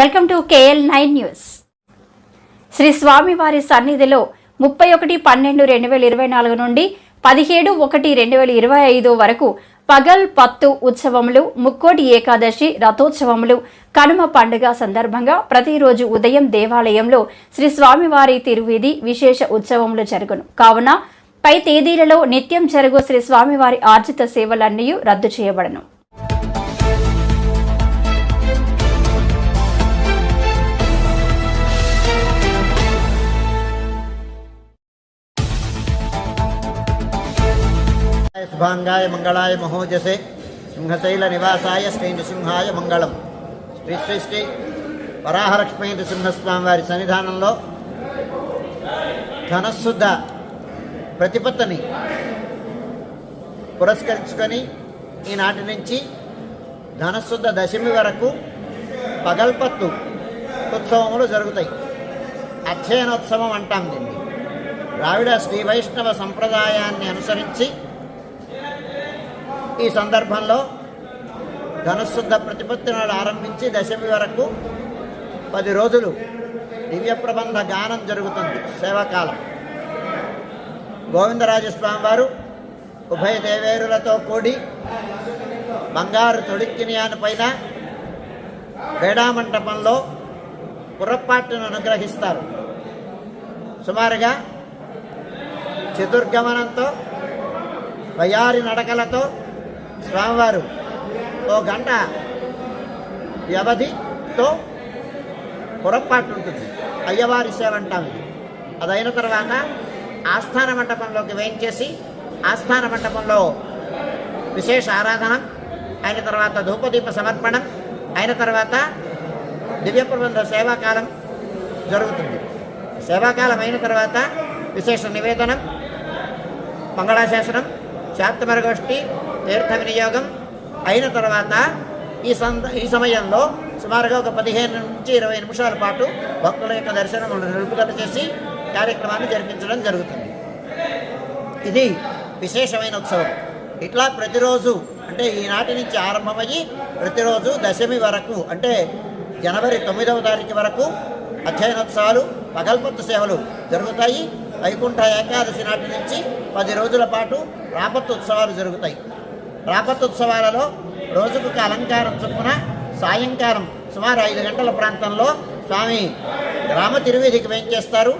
Welcome to KL nine news. Shri స్వామివారి సన్నిధిలో ముప్పై ఒకటి పన్నెండు రెండు వేల ఇరవై నాలుగు నుండి పదిహేడు ఒకటి రెండు వేల ఇరవై ఐదు వరకు పగల్ పత్తు ఉత్సవములు ముక్కోటి ఏకాదశి రథోత్సవములు కనుమ పండుగ సందర్భంగా ప్రతిరోజు ఉదయం దేవాలయంలో శ్రీ స్వామివారి తిరువీధి విశేష ఉత్సవములు జరుగును. కావున పై తేదీలలో నిత్యం జరుగు శ్రీ స్వామివారి ఆర్జిత సేవలన్నీ రద్దు చేయబడను. శుభాంగాయ మంగళాయ మహోజసే. సింహశైల నివాసాయ శ్రీ నృసింహాయ మంగళం. శ్రీ శ్రీ శ్రీ వరాహలక్ష్మీ నృసింహస్వామి వారి సన్నిధానంలో ధనశుద్ధ ప్రతిపత్తని పురస్కరించుకొని ఈనాటి నుంచి ధనశుద్ధ దశమి వరకు పగల్పత్తు ఉత్సవములు జరుగుతాయి. అధ్యయనోత్సవం అంటాం దీన్ని. ద్రావిడ శ్రీ వైష్ణవ సంప్రదాయాన్ని అనుసరించి ఈ సందర్భంలో ధనశుద్ధ ప్రతిపత్తి నాడు ఆరంభించి దశమి వరకు పది రోజులు దివ్య ప్రబంధ గానం జరుగుతుంది సేవాకాలం. గోవిందరాజస్వామి వారు ఉభయ దేవేరులతో కూడి బంగారు తొడిక్కినియాని పైన వేడామంటపంలో పురపాటును అనుగ్రహిస్తారు. సుమారుగా చతుర్గమనంతో వయారి నడకలతో స్వామివారు. ఓ గంట వ్యవధితో పొరపాటు ఉంటుంది. అయ్యవారి సేవ అంటాం ఇది. అదైన తర్వాత ఆస్థాన మంటపంలోకి వేయించేసి ఆస్థాన మంటపంలో విశేష ఆరాధన అయిన తర్వాత ధూపదీప సమర్పణం అయిన తర్వాత దివ్య ప్రబంధ సేవాకాలం జరుగుతుంది. సేవాకాలం అయిన తర్వాత విశేష నివేదనం మంగళాశాసనం శాంతమరగోష్ఠి తీర్థ వినియోగం అయిన తర్వాత ఈ సంద ఈ సమయంలో సుమారుగా ఒక పదిహేను నుంచి ఇరవై నిమిషాల పాటు భక్తుల యొక్క దర్శనం నిలుపుదల చేసి కార్యక్రమాన్ని జరిపించడం జరుగుతుంది. ఇది విశేషమైన ఉత్సవం. ఇట్లా ప్రతిరోజు అంటే ఈనాటి నుంచి ఆరంభమయ్యి ప్రతిరోజు దశమి వరకు అంటే జనవరి తొమ్మిదవ తారీఖు వరకు అధ్యయనోత్సవాలు పగల్పత్తు సేవలు జరుగుతాయి. వైకుంఠ ఏకాదశి నాటి నుంచి పది రోజుల పాటు రాపత్తు ఉత్సవాలు జరుగుతాయి. రాపతోత్సవాలలో ఉత్సవాలలో రోజుకు అలంకారం చొప్పున సాయంకాలం సుమారు ఐదు గంటల ప్రాంతంలో స్వామి గ్రామ తిరువీధికి వేయించేస్తారు.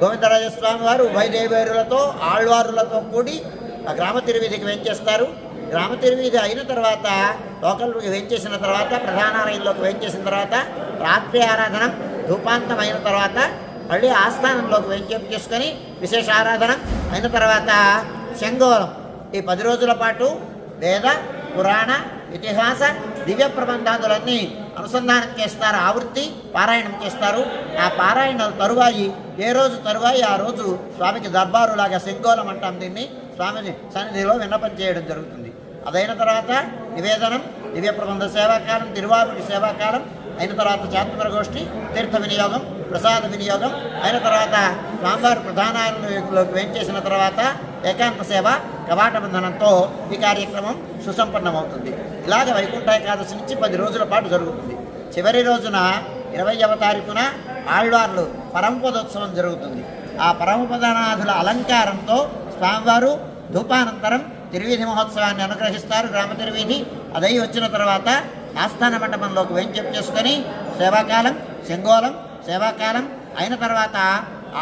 గోవిందరాజస్వామి వారు ఉభయదేవేరులతో ఆళ్వారులతో కూడి ఆ గ్రామ తిరువీధికి వేయించేస్తారు. గ్రామ తిరువీధి అయిన తర్వాత లోకల్లోకి వేయించేసిన తర్వాత ప్రధానాలయంలోకి వేయించేసిన తర్వాత రాత్రి ఆరాధన ధూపాంతం అయిన తర్వాత మళ్ళీ ఆస్థానంలోకి వెంచేపు చేసుకొని విశేష ఆరాధన. అయిన తర్వాత శంగోలం ఈ పది రోజుల పాటు వేద పురాణ ఇతిహాస దివ్య ప్రబంధాదులన్నీ అనుసంధానం చేస్తారు. ఆవృత్తి పారాయణం చేస్తారు. ఆ పారాయణ తరువాయి ఏ రోజు తరువాయి ఆ రోజు స్వామికి దర్బారులాగా శంగోలం అంటాం దీన్ని. స్వామి సన్నిధిలో విన్నపం చేయడం జరుగుతుంది. అదైన తర్వాత నివేదనం దివ్య ప్రబంధ సేవాకాలం తిరువాపుడి సేవాకాలం అయిన తర్వాత చాతుమర గోష్ఠి తీర్థ వినియోగం ప్రసాద వినియోగం అయిన తర్వాత స్వామివారి ప్రధానాలయంలోకి వేయించేసిన తర్వాత ఏకాంత సేవ కవాట బంధనంతో ఈ కార్యక్రమం సుసంపన్నమవుతుంది. ఇలాగ వైకుంఠ ఏకాదశి నుంచి పది రోజుల పాటు జరుగుతుంది. చివరి రోజున ఇరవైవ తారీఖున ఆళ్వార్లు పరమపదోత్సవం జరుగుతుంది. ఆ పరమపదనాథుల అలంకారంతో స్వామివారు ధూపానంతరం తిరువీధి మహోత్సవాన్ని అనుగ్రహిస్తారు గ్రామ తిరువీధి. అదై వచ్చిన తర్వాత ఆస్థాన మండపంలోకి వెంచెప్ చేసుకొని సేవాకాలం శంగోలం సేవాకాలం అయిన తర్వాత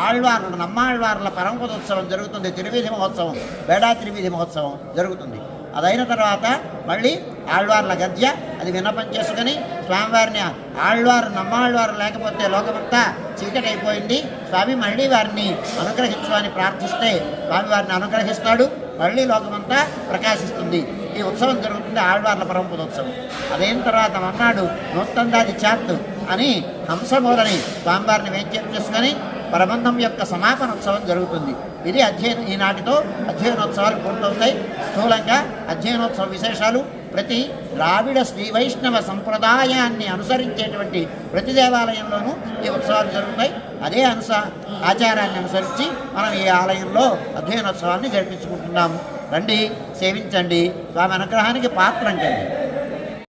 ఆళ్వార్లు నమ్మాళ్వార్ల పరమపదోత్సవం జరుగుతుంది. తిరువీధి మహోత్సవం బేడా త్రివేది మహోత్సవం జరుగుతుంది. అదైన తర్వాత మళ్ళీ ఆళ్వార్ల గద్య అది విన్నపం చేసుకుని స్వామివారిని ఆళ్వారు నమ్మాళ్వారు లేకపోతే లోకమంతా చీకటి అయిపోయింది స్వామి మళ్ళీ వారిని అనుగ్రహించమని ప్రార్థిస్తే స్వామివారిని అనుగ్రహిస్తాడు. మళ్ళీ లోకమంతా ప్రకాశిస్తుంది. ఈ ఉత్సవం జరుగుతుంది ఆళ్వార్ల పరమపదోత్సవం అదైన తర్వాత మన్నాడు నూతందాది చాత్తు అని హంసమూలని స్వామివారిని వేద్యం చేసుకొని ప్రబంధం యొక్క సమాపన ఉత్సవం జరుగుతుంది. ఇది అధ్యయన ఈనాటితో అధ్యయనోత్సవాలు పూర్తవుతాయి. స్థూలంగా అధ్యయనోత్సవ విశేషాలు ప్రతి ద్రావిడ శ్రీ వైష్ణవ సంప్రదాయాన్ని అనుసరించేటువంటి ప్రతి దేవాలయంలోనూ ఈ ఉత్సవాలు జరుగుతాయి. అదే అనుస ఆచారాన్ని అనుసరించి మనం ఈ ఆలయంలో అధ్యయనోత్సవాన్ని జరిపించుకుంటున్నాము. రండి సేవించండి. స్వామి అనుగ్రహానికి పాత్రం కండి